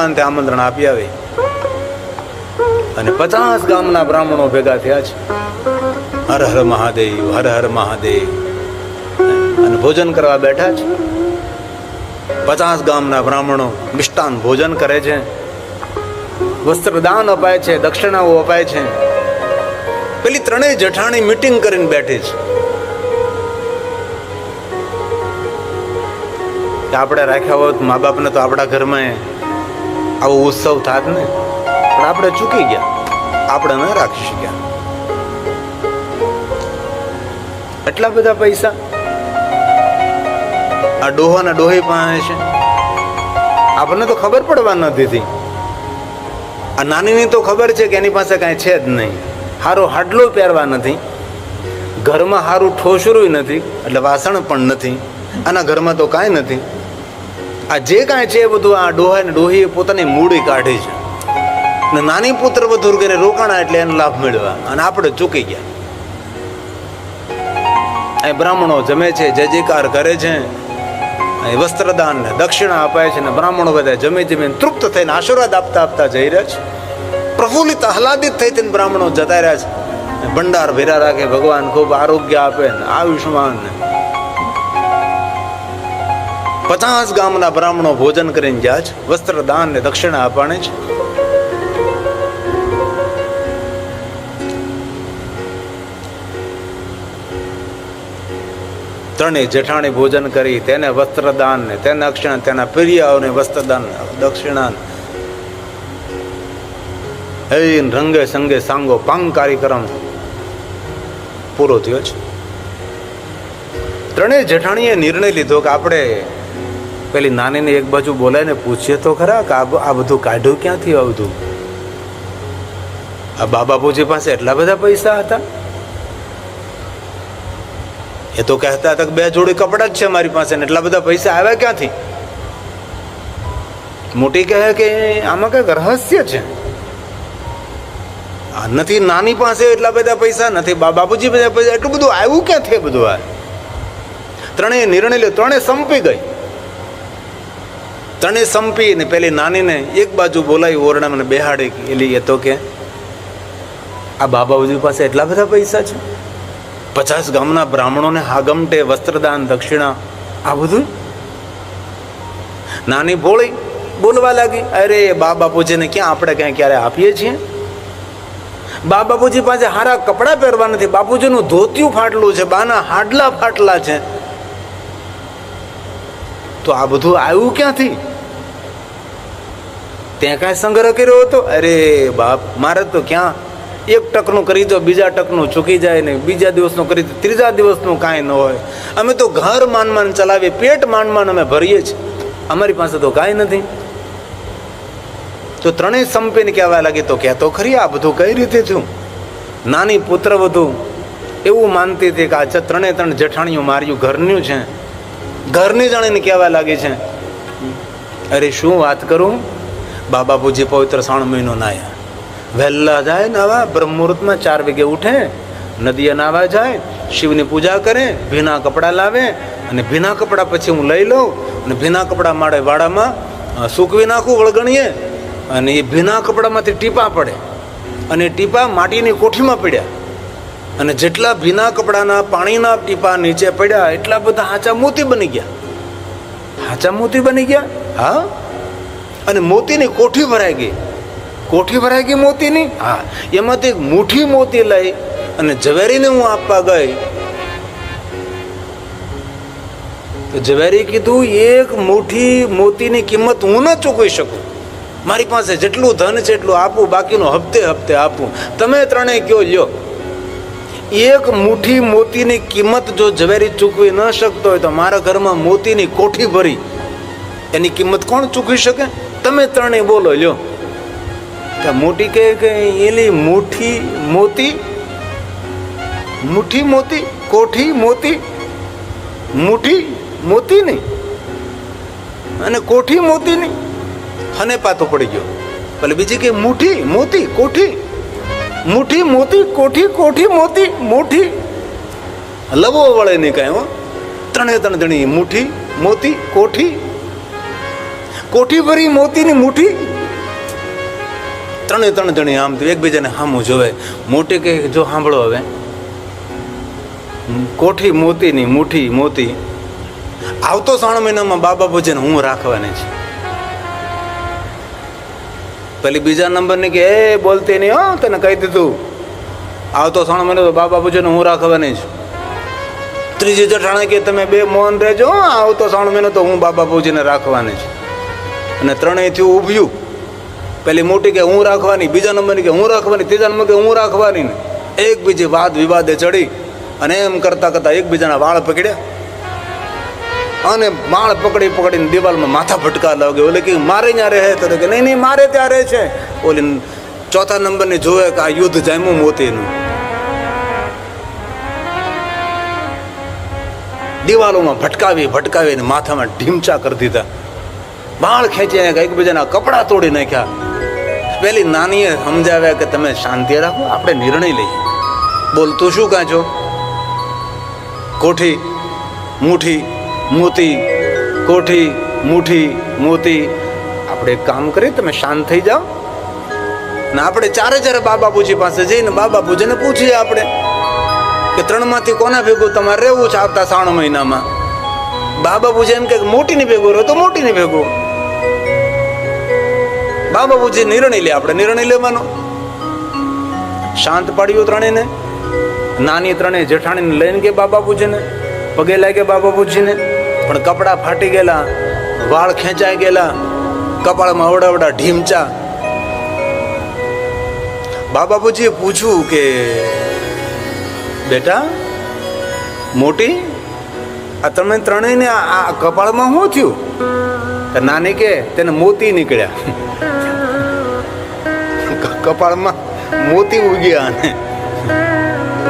માન તે આમંત્રણ આપી આવે. અને પચાસ ગામના બ્રાહ્મણો ભેગા થયા છે. હર હર મહાદેવ, હર હર મહાદેવ. અને ભોજન કરવા બેઠા છે. પચાસ ગામના બ્રાહ્મણો મિષ્ટાન ભોજન કરે છે. વસ્ત્રદાન અપાય છે, દક્ષિણાઓ અપાય છે. પેલી ત્રણેય જઠાણી મીટિંગ કરીને બેઠી છે. આપણે રાખ્યા હોત, મા બાપને તો આપણા ઘરમાં આવો ઉત્સવ થાત ને. પણ આપણે ચૂકી ગયા. આપણે ન રાખી શક્યા. એટલા બધા પૈસા? આ ડોહાના ડોહી પાસે છે. આપણને તો ખબર પડવા નથી દીધી આ નાનીની તો ખબર છે કે એની પાસે કાંઈ છે જ નહીં. હારો હાડલો પહેરવા નથી. ઘરમાં સારું ઠોસરું નથી. એટલે વાસણ પણ નથી. આના ઘરમાં તો કાંઈ નથી. આ જે કાંઈ છે એ બધું આ ડોહા ને ડોહીએ પોતાની મૂડી કાઢી છે. ને નાની પુત્ર વધુ કરીને રોકાણા એટલે એનો લાભ મેળવ્યા. અને આપણે ચૂકી ગયા. અહીં બ્રાહ્મણો જમે છે, જય જયકાર કરે છે. અહીં વસ્ત્રદાન ને દક્ષિણા અપાય છે ને બ્રાહ્મણો બધા જમે જમીને તૃપ્ત થઈને આશીર્વાદ આપતા આપતા જઈ રહ્યા છે. પ્રફુલ્લિત આહલાદિત થઈ થઈને બ્રાહ્મણો જતા રહ્યા છે. ભંડાર ભેરા રાખે, ભગવાન ખૂબ આરોગ્ય આપે ને આયુષ્માન ને પચાસ ગામના બ્રાહ્મણો ભોજન કરીને જાજ વસ્ત્રદાન ને દક્ષિણા અપાણે છે. ત્રણેય જેઠાણી ભોજન કરી, તેને વસ્ત્રદાન ને, તેને અક્ષણ, તેના પ્રિયાઓને વસ્ત્રદાન દક્ષિણા હૈન રંગે સંગે સાંગો પાંગ કાર્યક્રમ પૂરો થયો છે. ત્રણેય જેઠાણીએ નિર્ણય લીધો કે આપણે પેલી નાનીને એક બાજુ બોલાવીને પૂછીએ તો ખરા કે આ બધું કાઢ્યું ક્યાંથી આ બધું આ બાબા પૂજી પાસે એટલા બધા પૈસા હતા? એ તો કહેતા હતા કે બે જોડી કપડાં જ છે મારી પાસે ને એટલા બધા પૈસા આવ્યા ક્યાંથી? મોટી કહે કે આમાં કંઈક રહસ્ય છે. આ નથી નાની પાસે એટલા બધા પૈસા, નથી બા- બાપુજી પૈસા એટલું બધું આવ્યું ક્યાંથી બધું આ? ત્રણેય નિર્ણય લ્યો ત્રણેય સંપી ગઈ. ત્રણેય સંપી ને પેલી નાનીને એક બાજુ બોલાવી ઓરડા મને બેહાડી એલી, એ તો કે, આ બાબાજી પાસે એટલા બધા પૈસા છે? પચાસ ગામના બ્રાહ્મણોને હાગમટે વસ્ત્રદાન, દક્ષિણા, આ બધું? નાની ભોળી બોલવા લાગી, અરે બા બાપુજીને ક્યાં આપણે ક્યાં ક્યારે આપીએ છીએ? બા બાપુજી પાસે હારા કપડાં પહેરવા નથી, બાપુજીનું ધોતિયું ફાટલું છે, બાના હાડલા ફાટલા છે. તો આ બધું આવ્યું ક્યાંથી? ત્યાં કાંઈ સંગ્રહ કર્યો હતો? અરે બાપ, મારે તો ક્યાં? એક ટકનું કરી દો, બીજા ટકનું ચૂકી જાય ને બીજા દિવસનું કરી દો, ત્રીજા દિવસનું કાંઈ ન હોય. અમે તો ઘર માન માન ચલાવીએ, પેટ માન માન અમે ભરીએ છીએ. અમારી પાસે તો કાંઈ નથી. તો ત્રણેય સંપીને કહેવા લાગી, તો કહેતો ખરી આ બધું? કઈ રીતે થયું? નાની પુત્ર વધુ, એવું માનતી હતી કે આ ત્રણે ત્રણ જેઠાણીઓ માર્યું ઘરનું છે. ઘરની જાણીને કહેવા લાગી છે. અરે શું વાત કરું? બાબા પૂજી પવિત્ર શ્રાવણ મહિનો નાયા. વહેલા જાય, નાવા, બ્રહ્મુહૂર્તમાં ચાર વાગે ઉઠે, નદીએ નાવા જાય, શિવની પૂજા કરે, ભીના કપડાં લાવે અને ભીના કપડાં પછી હું લઈ લઉં અને ભીના કપડાં મારે વાડામાં સૂકવી નાખું વળગણીએ અને એ ભીના કપડામાંથી ટીપા પડે. અને ટીપા માટીની કોઠીમાં પડ્યા. અને જેટલા ભીના કપડાના પાણીના ટીપા નીચે પડ્યા, એટલા બધા હાચા મોતી બની ગયા. હાચા મોતી બની ગયા? હા? અને મોતીની કોઠી ભરાઈ ગઈ. કોઠી ભરાઈ ગઈ મોતીની? હા. એમાંથી એક મુઠ્ઠી મોતી લઈ અને ઝવેરીને હું આપવા ગઈ. તો ઝવેરી કીધું, એક મુઠ્ઠી મોતીની કિંમત હું ન ચૂકવી શકું. મારી પાસે જેટલું ધન છે એટલું આપું, બાકીનું હપ્તે હપ્તે આપું. તમે ત્રણેય કયો, લ્યો. એક મુઠ્ઠી મોતીની કિંમત જો ઝવેરી ચૂકવી ન શકતો હોય તો મારા ઘરમાં મોતીની કોઠી ભરી. એની કિંમત કોણ ચૂકવી શકે? તમે ત્રણેય બોલો, લ્યો. મોટી કહે કે એલી મુઠ્ઠી મોતી? મુઠ્ઠી મોતી, કોઠી મોતી? મુઠી મોતી નહીં. અને કોઠી મોતી નહીં. હને પાતો પડી ગયો. ભલે બીજી કે મુઠી મોતી, કોઠી? મુઠ્ઠી મોતી, કોઠી કોઠી મોતી મુઠ્ઠી લવો વળે નહીં કાંઈ ત્રણે ત્રણ જણી મુઠી મોતી, કોઠી કોઠી ભરી મોતીની મુઠ્ઠી? ત્રણે ત્રણ જણી આમ એકબીજાને સામું જોવે. મોટી કે જો સાંભળો હવે. કોઠી મોતીની મુઠ્ઠી, મોતી. આવતો શ્રાવણ મહિનામાં બાબા ભોજન હું રાખવાની છે. પેલી બીજા નંબરની કે, એ, બોલતી નહીં, હો, તને કહી દીધું. આવતો શ્રાવણ મહિનો તો બાબા પૂજન હું રાખવાની છું. ત્રીજી જઠાણે કે, તમે બે મૌન રહેજો આવતો શ્રાવણ મહિનો તો હું બાબા પૂજીને રાખવાની છું. અને ત્રણેયથી ઊભ્યું. પેલી મોટી કે હું રાખવાની, બીજા નંબરની કે હું રાખવાની, ત્રીજા નંબર કે હું રાખવાની ને એકબીજી વાદ વિવાદે ચડી અને એમ કરતા કરતા એકબીજાના વાળ પકડ્યા. અને માળ પકડી પકડીને દિવાલમાં માથા ભટકા લાગે ઓલે કે મારે ત્યાં રહે? તો કે નહીં નહીં, મારે ત્યાં રહે છે. ઓલી ચોથા નંબરની જોવે કે આ યુદ્ધ જામ્યું મોતીનું. દિવાલોમાં ભટકાવી, ભટકાવીને માથામાં ઢીમચા કરી દીધા. બાળ ખેંચીને એકબીજાના કપડાં તોડી નાખ્યા. પેલી નાનીએ સમજાવ્યા કે તમે શાંતિ રાખો, આપણે નિર્ણય લઈએ. બોલ, તું શું કાચો? કોઠી, મુઠી, મોતી, કોઠી, મુઠી, મોતી. આપણે કામ કરીએ, તમે શાંત થઈ જાઓ. ને આપણે ચારે ચારે બાબા પૂજી પાસે જઈને બાબા પૂજીને પૂછીએ આપણે કે ત્રણમાંથી કોના ભેગું તમારે રહેવું છે આવતા શ્રાવણ મહિનામાં? બાબા પૂજે એમ કે મોટીની ભેગું રહો તો મોટીની ભેગું. બાબા પૂજી નિર્ણય લે, આપણે નિર્ણય લેવાનો. શાંત પાડ્યું ત્રણેયને. નાની ત્રણેય જેઠાણીને લઈને કે બાબા પૂજીને પગે લાગે બાબા પૂજીને પણ કપડાં ફાટી ગયેલા, વાળ ખેંચાઈ ગયેલા, કપાળમાં અવડાવડા ઢીમચા. બાબા પૂજીએ પૂછ્યું કે, બેટા, મોટી, આ તમે ત્રણેયને આ કપાળમાં શું થયું? તો નાની કે તેને મોતી નીકળ્યા. કપાળમાં મોતી ઉગ્યા અને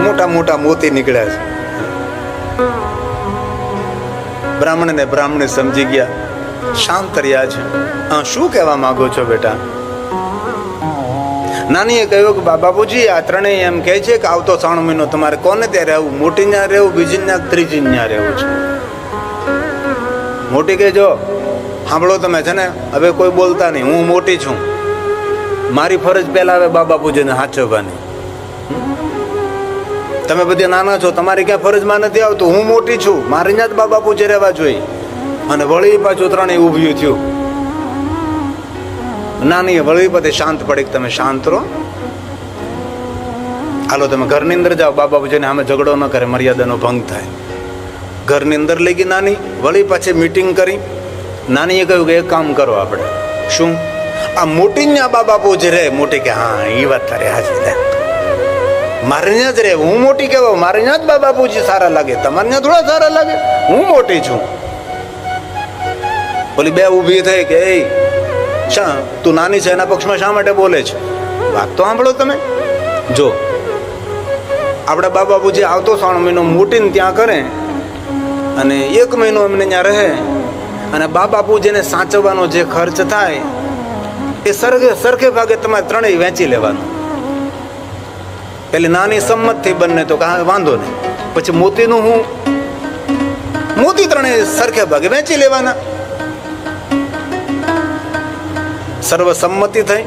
મોટા મોટા મોતી નીકળ્યા છે. બ્રાહ્મણ ને બ્રાહ્મણ સમજી ગયા. શાંત રહ્યા છે. હા, શું કહેવા માંગો છો બેટા? નાનીએ કહ્યું કે બાપુજી, આ ત્રણેય એમ કહે છે કે આવતો શ્રાવણ મહિનો તમારે કોને ત્યાં રહેવું? મોટી ત્યાં રહેવું બીજી ત્રીજી ત્યાં રહેવું છે? મોટી કહેજો. સાંભળો તમે, છે ને? હવે કોઈ બોલતા નહીં, હું મોટી છું. મારી ફરજ પહેલાં હવે બાબાપુજીને સાચવવાની. તમે બધા નાના છો, તમારી ક્યાં ફરજમાં નથી આવતું? હું મોટી છું, મારી જ જ પૂજે રહેવા જોઈએ. અને વળી પાછું ત્રણેય ઊભ્યું થયું. નાની વળી પછી શાંત પડી તમે શાંત રહો. હાલો, તમે ઘરની અંદર જાઓ. બાબા પૂજાને આમે ઝઘડો ન કરે, મર્યાદાનો ભંગ થાય. ઘરની અંદર લઈ ગઈ નાની, વળી પાછી મીટિંગ કરી. નાનીએ કહ્યું કે એક કામ કરો આપણે. શું? આ મોટીને બા બાપુ જ પૂજ રે મોટી કે હા, એ વાત તારે હાજી મારે ત્યાં જ રે હું મોટી કહેવા મારે ત્યાં જ બા બાપુજી સારા લાગે. તમારે ત્યાં થોડા સારા લાગે? હું મોટી છું. ઓલી બે ઊભી થઈ કે એ શા, તું નાની છે, એના પક્ષમાં શા માટે બોલે છે? વાત તો સાંભળો તમે. જો, આપણા બાબા બાપુજી આવતો શ્રાવણ મહિનો મોટીને ત્યાં કરે, અને એક મહિનો એમને ત્યાં રહે અને બાબા પૂજીને સાચવવાનો જે ખર્ચ થાય, એ સરખે સરખે ભાગે તમારે ત્રણેય વેચી લેવાનું. પેલી નાની સંમત થઈ બંને તો કાંઈ વાંધો નહીં. પછી મોતીનું હું? મોતી ત્રણેય સરખે ભાગે વેચી લેવાના. સર્વસંમતિ થઈ.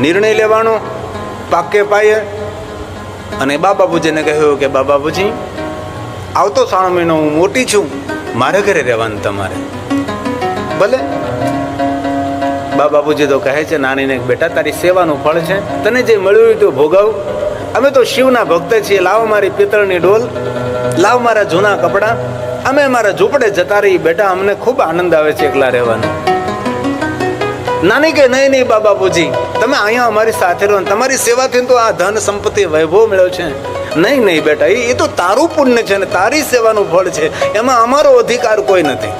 નિર્ણય લેવાનો, પાકે પાયે. અને બાબા પૂજીને કહ્યું કે બાબા પૂજી આવતો સાણો મહિનો હું મોટી છું. મારે ઘરે રહેવાનું તમારે. ભલે. બાબા બાપુજી તો કહે છે, નાનીને બેટા, તારી સેવાનું ફળ છે. તને જે મળ્યું તો ભોગવ. અમે તો શિવના ભક્ત છીએ. લાવ મારી પિત્તળની ડોલ. લાવ મારા જૂના કપડાં. અમે મારા ઝૂંપડે જતા રહી બેટા, અમને ખૂબ આનંદ આવે છે એકલા રહેવાનો. નાની કે નહીં નહીં બાબા પૂજી તમે અહીંયા અમારી સાથે રહો તમારી સેવાથી તો આ ધન સંપત્તિ વૈભવ મળ્યો છે. નહીં નહીં બેટા, એ તો તારું પુણ્ય છે ને તારી સેવાનું ફળ છે. એમાં અમારો અધિકાર કોઈ નથી.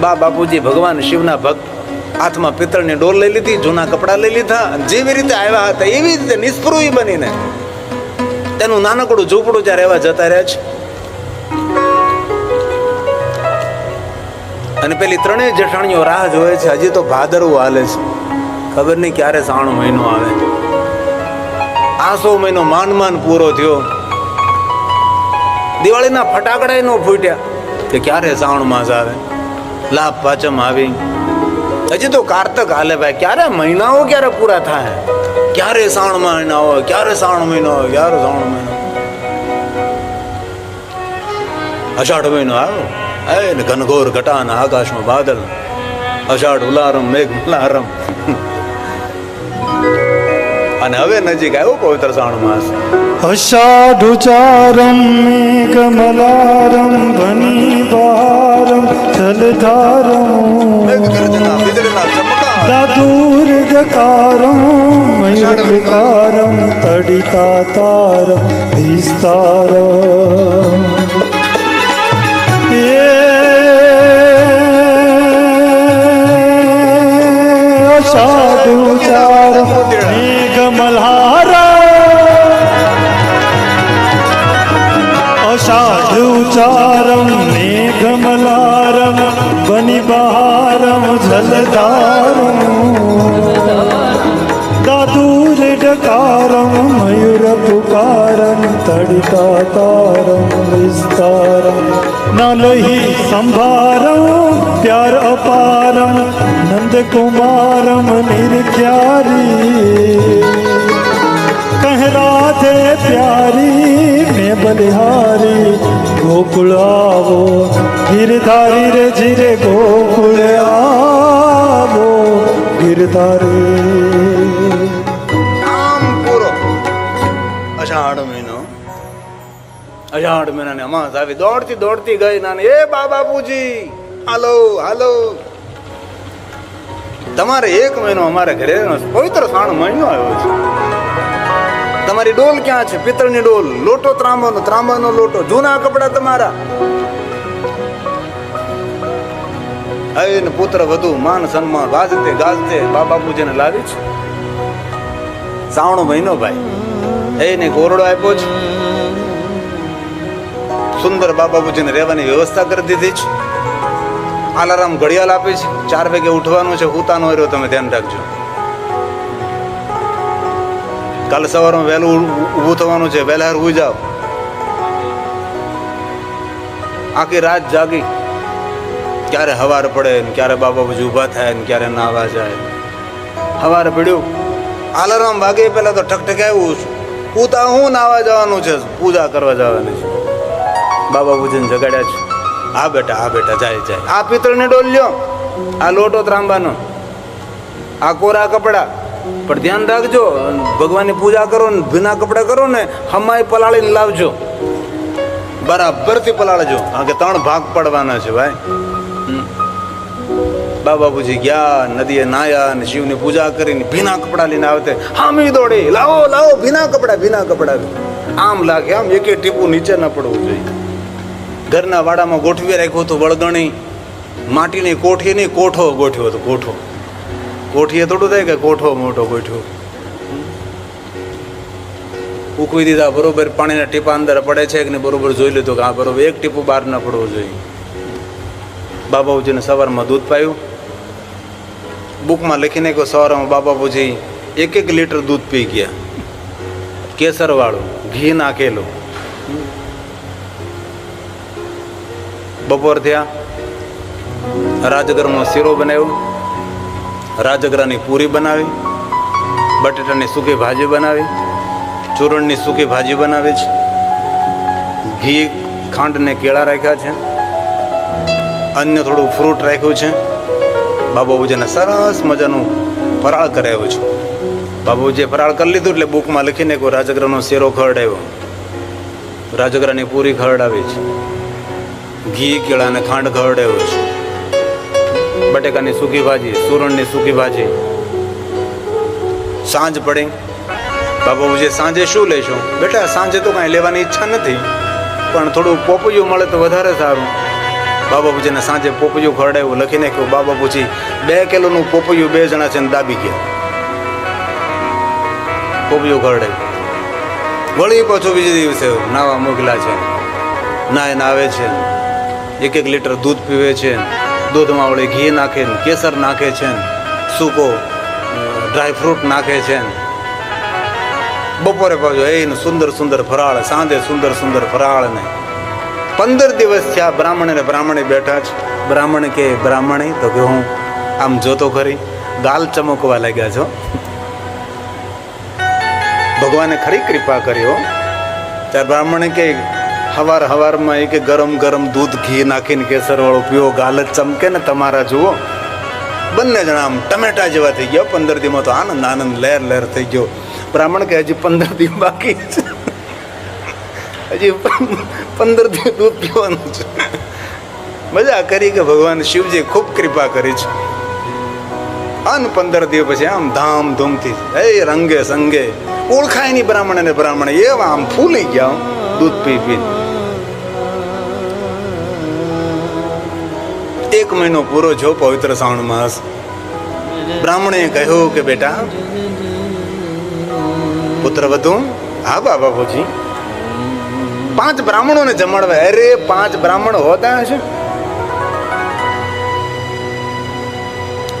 બા બાપુજી, ભગવાન શિવના ભક્ત હાથમાં પિત્તળની ડોલ લઈ લીધી, જૂના કપડાં લઈ લીધા, જેવી રીતે આવ્યા હતા, એવી રીતે નિષ્ફૃહી બનીને તેનું નાનકડું ઝૂંપડું જ્યારે રહેવા જતા રહ્યા છે. અને પેલી ત્રણેય જેઠાણીઓ રાહ જોવે છે, હજી તો ભાદરવું હાલે છે. ખબર નહીં ક્યારે શ્રાવણ મહિનો આવે. આસો મહિનો માંડ પૂરો થયો. દિવાળીના ફટાકડા નો ફૂટ્યા. કે ક્યારે શ્રાવણ માસ આવે? લાભ પાચમ આવી. હજી તો કારતક હાલે ભાઈ. ક્યારે મહિનાઓ ક્યારે પૂરા થાય? ક્યારે શ્રાવણ મહિના હોય ક્યારે શ્રાવણ મહિનો હોય ક્યારે શ્રાવણ મહિનો અષાઢ મહિનો આવ્યો. ને ઘનઘોર ઘટાના આકાશમાં બાદલ. અષાઢ ઉલારમ, મેઘ ઉલારમ. અને હવે નજીક આવ્યો પવિત્ર શ્રાવણ માસ. અષાઢુચારમ, મેઘમલારમ ભનિભારમ જલધારમ. મયુરકારમ તડિતા તારમ વિસ્તારમ. અષાઢુચારમ મેઘમલ્હારમ દાદુર ડકારમ મયુર પુકારમ તડિતા તારમ વિસ્તારમ નલહી સંભારમ પ્યાર અપારમ નંદ કુમારમ નિર્ખ્યારી કહ રાધે પ્યારી મેં બલિહારી ગોકુળ આવો ગિરધારી રે જીરે ગોકુળ આવો ગિરધારી આમ પૂરો. અષાઢ મહિનો. અષાઢ મહિનાની અમાસ આવી. દોડતી દોડતી ગઈ નાની. એ બાબા પૂજી હાલો હાલો. તમારે એક મહિનો અમારે ઘરે પવિત્ર સાણ મહિનો આવ્યો છે. તમારી ડોલ ક્યાં છે? પિત્તળની ડોલ. લોટો ત્રાંબાનો ત્રાંબાનો લોટો. જૂના કપડા તમારા. હવે ને પુત્ર વધુ માન સન્માન વાજતે ગાજતે બા બાપુજીને લાવી છે. શ્રાવણો મહિનો ભાઈ. એને કોરડો આપ્યો છે. સુંદર બા બાપુજીને રહેવાની વ્યવસ્થા કરી દીધી છે. આલારામ ઘડિયાળ આપી છે. ચાર વાગે ઉઠવાનું છે. ઉતાનો રહ્યો તમે ધ્યાન રાખજો. કાલે સવારમાં વહેલું ઊભું થવાનું છે. વહેલા ઉઈ જાઓ. આખી રાત જાગી. ક્યારે હવાર પડે ને ક્યારે બાબા બાજુ ઊભા થાય ને ક્યારે નાવા જાય. હવાર પડ્યું. આલારામ વાગે પહેલાં તો ઠકઠકાયું પૂતા હું નાવા જવાનું છે? પૂજા કરવા જવાની છે. બાબા પૂજન જગાડ્યા છે. હા બેટા હા બેટા, જાય જાય. આ પિત્તળને ડોલ લ્યો. આ લોટો ત્રાંબાનો. આ કોરા કપડા. પણ ધ્યાન રાખજો, ભગવાનની પૂજા કરો ને, ભીના કપડા કરો ને, હમાય પલાળીને લાવજો. બરાબરથી પલાળજો. કારણ કે ત્રણ ભાગ પડવાના છે ભાઈ. બા બાપુજી ગયા, નદીએ નાયા અને શિવની પૂજા કરીને ભીના કપડા લઈને આવતે હામી દોડી, લાવો લાવો, ભીના કપડા ભીના કપડા. આમ લાગે, આમ એકે ટીપું નીચે ન પડવું જોઈએ. ઘરના વાડામાં ગોઠવી રાખ્યું હતું વળગણી. માટીની કોઠી નહીં કોઠો ગોઠ્યો હતો, કોઠો. કોઠીએ થોડું થાય કે કોઠો મોટો ગોઠ્યો ઉકવી દીધા, બરોબર પાણીના ટીપા અંદર પડે છે કે બરોબર જોઈ લીધું કે આ બરોબર એક ટીપું બહાર ન પડવું જોઈએ. બાબાજીને સવારમાં દૂધ પાયું. બુકમાં લખીને કે સવારમાં બાબાજી એક એક લીટર દૂધ પી ગયા. કેસરવાળું, ઘી નાખેલું. બપોર થયા. રાજગરનો શીરો બનાવ્યો. રાજગરાની પૂરી બનાવી. બટેટાની સૂકી ભાજી બનાવી. ચૂરણની સૂકી ભાજી બનાવી છે. ઘી ખાંડને કેળા રાખ્યા છે. અન્ય થોડું ફ્રૂટ રાખ્યું છે. બાબાબુજીને સરસ મજાનું ફરાળ કરાવ્યું છે. બાબાબુજીએ ફરાળ કરી લીધું એટલે બુકમાં લખીને કોઈ રાજગરાનો શેરો ખરડાવ્યો. રાજગરાની પૂરી ખરડાવી છે. ઘી, કેળા અને ખાંડ ખરડાવ્યો છે. બટેકાની સૂકી ભાજી, સુરણની સૂકી ભાજી. સાંજ પડે. બાબાબુજી સાંજે શું લેશો? બેટા, સાંજે તો કાંઈ લેવાની ઈચ્છા નથી. પણ થોડું પોપૈયું મળે તો વધારે સારું. બાબાબુજીને સાંજે પોપૈયું ખરડાવ્યું લખી નાખ્યું બાબાબુજી બે કિલોનું પોપૈયું બે જણા છે દાબી ગયા. પોપૈયું ખરડાવ્યું વળી પાછું બીજે દિવસે નાવા મોકલા છે. નાય આવે છે. એક એક લીટર દૂધ પીવે છે. દૂધમાં વળી ઘી નાખે ને કેસર નાખે છે. સૂકો ડ્રાય ફ્રૂટ નાખે છે. બપોરે પાછું એને સુંદર સુંદર ફરાળ, સાંજે સુંદર સુંદર ફરાળ ને પંદર દિવસ થયા બ્રાહ્મણ ને બ્રાહ્મણે બેઠા છે બ્રાહ્મણ કે બ્રાહ્મણે? તો કે હું આમ જોતો ખરી. ગાલ ચમકવા લાગ્યા છો. ભગવાને ખરી કૃપા કર્યો ત્યારે બ્રાહ્મણે કે હવાર હવારમાં એ કે ગરમ ગરમ દૂધ, ઘી નાખીને કેસરવાળો પીવો, ગાલ જ ચમકે ને તમારા જુઓ. બંને જણા આમ ટમેટા જેવા થઈ ગયા પંદર દીમાં તો આનંદ આનંદ લહેર લહેર થઈ ગયો. બ્રાહ્મણ કે હજી પંદર દી બાકી છે. હજી પંદર દિવસ દૂધ પીવાનું છે. મજા કરી કે ભગવાન શિવજી ખૂબ કૃપા કરી છે. અન પંદર દિવસ પછી આમ ધામધૂમથી એ રંગે સંગે, ઓળખાય નહીં બ્રાહ્મણ અને બ્રાહ્મણ, એવા આમ ફૂલી ગયા દૂધ પી પી એક મહિનો પૂરો જો પવિત્ર શ્રાવણ માસ. બ્રાહ્મણે કહ્યું કે બેટા, પુત્ર વધુ, હા બાબા ભોજી પાંચ બ્રાહ્મણોને જમાડવા. અરે, પાંચ બ્રાહ્મણ હોતા હશે?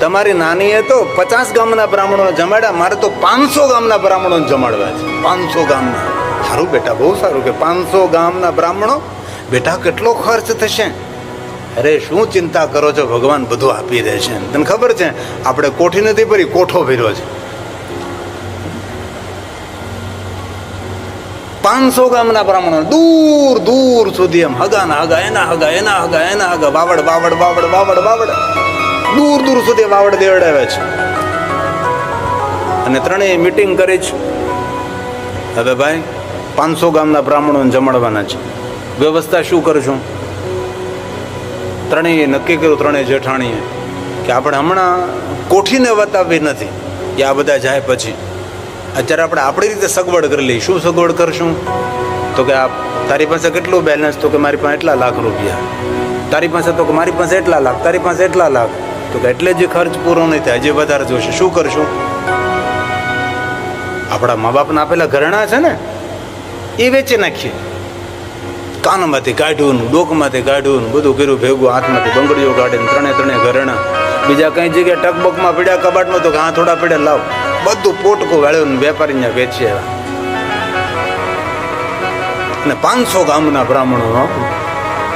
તમારી નાનીએ તો પચાસ ગામના બ્રાહ્મણોને જમાડ્યા, મારે તો પાંચસો ગામના બ્રાહ્મણોને જમાડવા છે. પાંચસો ગામના. સારું બેટા, બહુ સારું કે પાંચસો ગામના બ્રાહ્મણો? બેટા, કેટલો ખર્ચ થશે? અરે, શું ચિંતા કરો છો? ભગવાન બધું આપી દે છે. તને ખબર છે, આપણે કોઠી નથી ભરી, કોઠો ભર્યો છે. પાંચસો ગામના બ્રાહ્મણો દૂર દૂર સુધી એમ હગાના હગા, એના હગા એના હગા એના હગા બાવડ બાવડ બાવડ બાવડ બાવડ દૂર દૂર સુધી વાવડ દેવડાવે છે. અને ત્રણેય મીટિંગ કરી છે હવે ભાઈ, પાંચસો ગામના બ્રાહ્મણોને જમાડવાના છે. વ્યવસ્થા શું કરશું? ત્રણેય નક્કી કર્યું, ત્રણેય જેઠાણીએ, કે આપણે હમણાં કોઠીને વતાવવી નથી. કે આ બધા જાય પછી. અત્યારે આપણે આપણી રીતે સગવડ કરી લઈએ. શું સગવડ કરશું? તો કે આ તારી પાસે કેટલું બેલેન્સ તો કે મારી પાસે એટલા લાખ રૂપિયા. તારી પાસે તો કે મારી પાસે એટલા લાખ, તારી પાસે એટલા લાખ. તો કે એટલે જે ખર્ચ પૂરો નહીં થાય, હજી વધારે જોશે. શું કરશું? આપણા મા બાપના આપેલા ઘરેણા છે ને, એ વેચી નાખીએ. કાનમાંથી કાઢ્યું ડોકમાંથી કાઢ્યું બધું કર્યું, ભેગું હાથમાંથી બંગડીઓ કાઢીને ત્રણે ત્રણે ઘરેણા. બીજા કઈ જગ્યાએ ટકબકમાં પીડ્યા કબાટમાં તો હા થોડા પીડ્યા, લાવ. બધું પોટકું વાળ્યું વેપારીને વેચી આવ્યા. અને પાંચસો ગામના બ્રાહ્મણો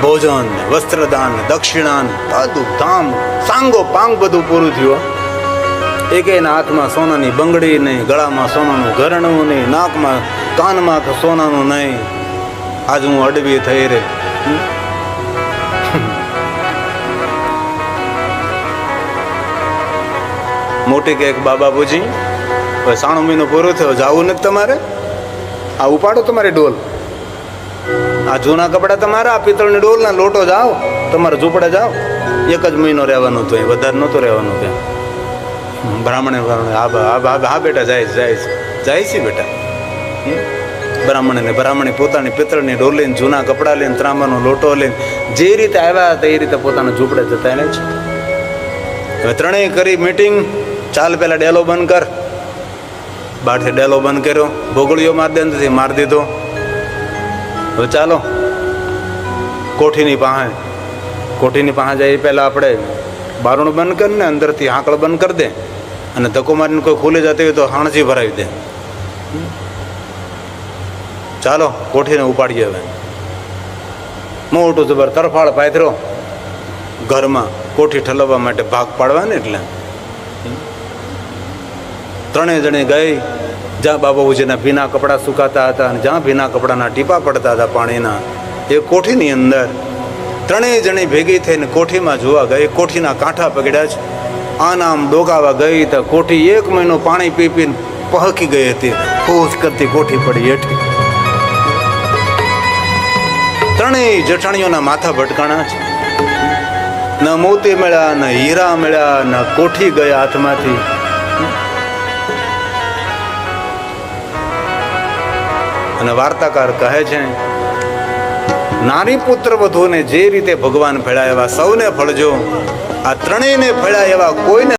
ભોજન વસ્ત્રદાન દક્ષિણાન દક્ષિણા બધું ધામ, સાંગો પાંગ બધું પૂરું થયું. એક એના હાથમાં સોનાની બંગડી નહીં, ગળામાં સોનાનું ઘરણું નહીં, નાકમાં, કાનમાં તો સોનાનું નહીં. આજ હું અડવી થઈ રે હમ? કે બાબા પૂછી હવે સાણો મહિનો પૂરો થયો, જવું નથી તમારે? આ ઉપાડો તમારી ડોલ. આ જૂના કપડાં તમારા, આ પિત્તળની ડોલના લોટો જાઓ. તમારે ઝૂંપડે જાઓ. એક જ મહિનો રહેવાનું હતું અહીં, વધારે નહોતું રહેવાનું ત્યાં. બ્રાહ્મણે હા હા હા બેટા જાય જાય. જાય છે બેટા. હમ? બ્રાહ્મણે ને બ્રાહ્મણે પોતાની પિત્તળની ડોલ લઈને, જૂના કપડાં લઈને, ત્રાંબાનો લોટો લઈને, જે રીતે આવ્યા હતા એ રીતે પોતાના ઝૂંપડે જતા એને હવે ત્રણેય કરી મીટિંગ. ચાલ પેલા ડેલો બંધ કર. બહારથી ડેલો બંધ કર્યો. ભોગળીઓ માર દે નથી માર દીધો. હવે ચાલો. કોઠીની પાસે. કોઠીની પાસે જાય પહેલા પહેલાં આપણે બારણું બંધ કરીને અંદરથી આંકળ બંધ કરી દે. અને ધક્કો મારીને કોઈ ખુલી જતી હોય તો હાણસી ભરાવી દે. ચાલો, કોઠીને ઉપાડીએ હવે. મોટું જબર તરફાળ પાથરો ઘરમાં કોઠી ઠલવવા માટે ભાગ પાડવા ને એટલે. ત્રણેય જણે ગઈ. જ્યાં બાબાજીના ભીના કપડાં સુકાતા હતા અને જ્યાં ભીના કપડાના ટીપા પડતા હતા પાણીના, એ કોઠીની અંદર ત્રણેય જણી ભેગી થઈને કોઠીમાં જોવા ગઈ. કોઠીના કાંઠા પકડ્યા છે આનામ ડોકાવા ગઈ તો કોઠી એક મહિનો પાણી પી પીને પહકી ગઈ હતી. ફૂસ કરતી કોઠી પડી હેઠી. ત્રણેય જઠાણીઓના માથા ભટકાણા છે ન મોતી મળ્યા, ન હીરા મળ્યા, ન કોઠી ગયા હાથમાંથી. અને વાર્તાકાર કહે છે, નારી પુત્ર વધુને જે રીતે ભગવાન ફેળાય એવા સૌને ફળજો આ ત્રણેયને ફેળાય એવા કોઈને